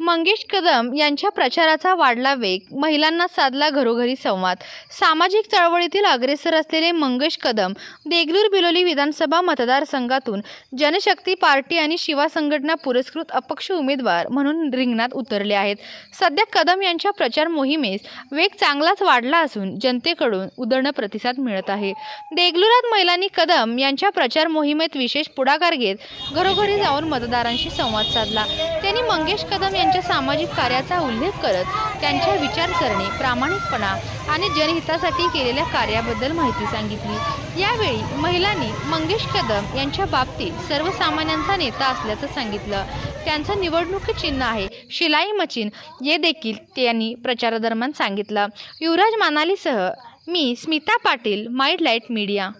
मंगेश कदम यांच्या प्रचाराचा वाढला वेग महिलांना साधला घरोघरी संवाद. सामाजिक चळवळीतील अग्रेसर असलेले मंगेश कदम देगलूर बिलोली विधानसभा मतदारसंघातून जनशक्ती पार्टी आणि शिवा संघटना पुरस्कृत अपक्ष उमेदवार म्हणून रिंगणात उतरले आहेत. सध्या कदम यांच्या प्रचार मोहिमेस वेग चांगलाच वाढला असून जनतेकडून उदर्ण प्रतिसाद मिळत आहे. देगलुरात महिलांनी कदम यांच्या प्रचार मोहिमेत विशेष पुढाकार घेत घरोघरी जाऊन मतदारांशी संवाद साधला. त्यांनी मंगेश कदम त्यांच्या सामाजिक कार्याचा उल्लेख करत त्यांच्या विचारसरणी प्रामाणिकपणा आणि जनहितासाठी केलेल्या कार्याबद्दल माहिती सांगितली. यावेळी महिलांनी मंगेश कदम यांच्या बाबतीत सर्वसामान्यांचा नेता असल्याचं सांगितलं. त्यांचं निवडणूक चिन्ह आहे. शिलाई मशीन हे देखील त्यांनी प्रचारादरम्यान सांगितलं. युवराज मानालीसह मी स्मिता पाटील माइड लाइट मीडिया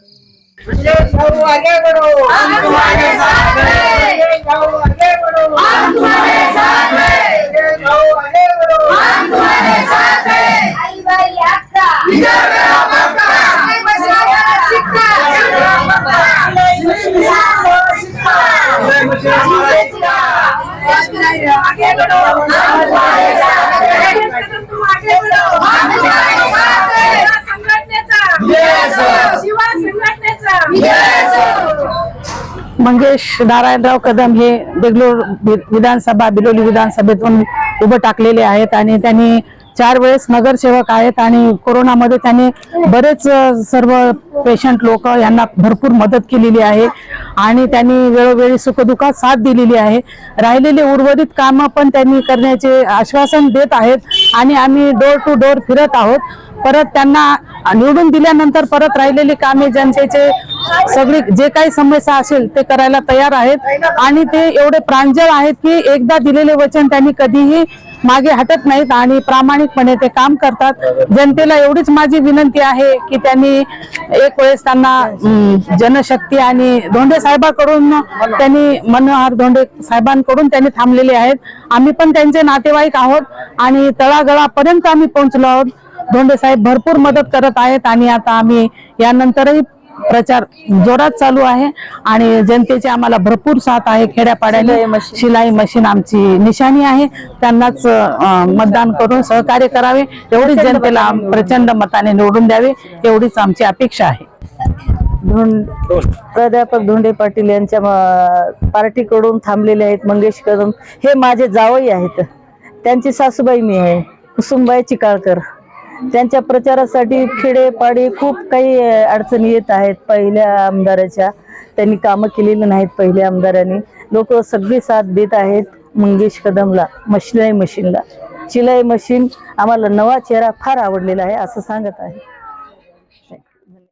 मंगेश नारायणराव कदम हे बेगलोर विधानसभा बिलोली विधानसभेतून उभं टाकलेले आहेत आणि त्यांनी चार वेळेस नगरसेवक आहेत आणि कोरोनामध्ये त्यांनी बरेच सर्व पेशंट लोक यांना भरपूर मदत केलेली आहे आणि त्यांनी वेळोवेळी सुखदुःखात साथ दिलेली आहे. राहिलेले उर्वरित कामं पण त्यांनी करण्याचे आश्वासन देत आहेत आणि आम्ही डोर टू डोर फिरत आहोत. परत त्यांना निवडून दिल्यानंतर परत राहिलेली कामे जनतेचे सगळी जे काही समस्या असेल ते करायला तयार आहेत. आणि ते एवढे प्रांजळ आहेत की एकदा दिलेले वचन त्यांनी कधीही मागे हटत नाहीत आणि प्रामाणिकपणे ते काम करतात. जनतेला एवढीच माझी विनंती आहे की त्यांनी एक वेळेस त्यांना जनशक्ती आणि धोंडे साहेबाकडून त्यांनी मनोहर धोंडे साहेबांकडून त्यांनी थांबलेले आहेत. आम्ही पण त्यांचे नातेवाईक आहोत आणि तळागळापर्यंत आम्ही पोहोचलो आहोत. धोंडे साहेब भरपूर मदत करत आहेत आणि आता आम्ही यानंतरही प्रचार जोरात चालू आहे आणि जनतेची आम्हाला भरपूर साथ आहे. खेड्यापाड्याने शिलाई मशीन. आमची निशाणी आहे. त्यांनाच मतदान करून सहकार्य करावे. एवढीच जनतेला प्रचंड मताने निवडून द्यावे. एवढीच आमची अपेक्षा आहे. धोंड प्राध्यापक धोंडे पाटील यांच्या पार्टीकडून थांबलेले आहेत मंगेश कदम हे माझे जावई आहेत. त्यांची सासूबाई मी आहे. कुसुमबाई चिकाळकर त्यांच्या प्रचारासाठी खेडेपाडी खूप काही अडचणी येत आहेत पहिल्या आमदाराच्या. त्यांनी कामं केलेली नाहीत पहिल्या आमदारांनी. लोक सगळी साथ देत आहेत मंगेश कदमला मशिलाई शिलाई मशीनला. शिलाई मशीन आम्हाला नवा चेहरा फार आवडलेला आहे असं सांगत आहे.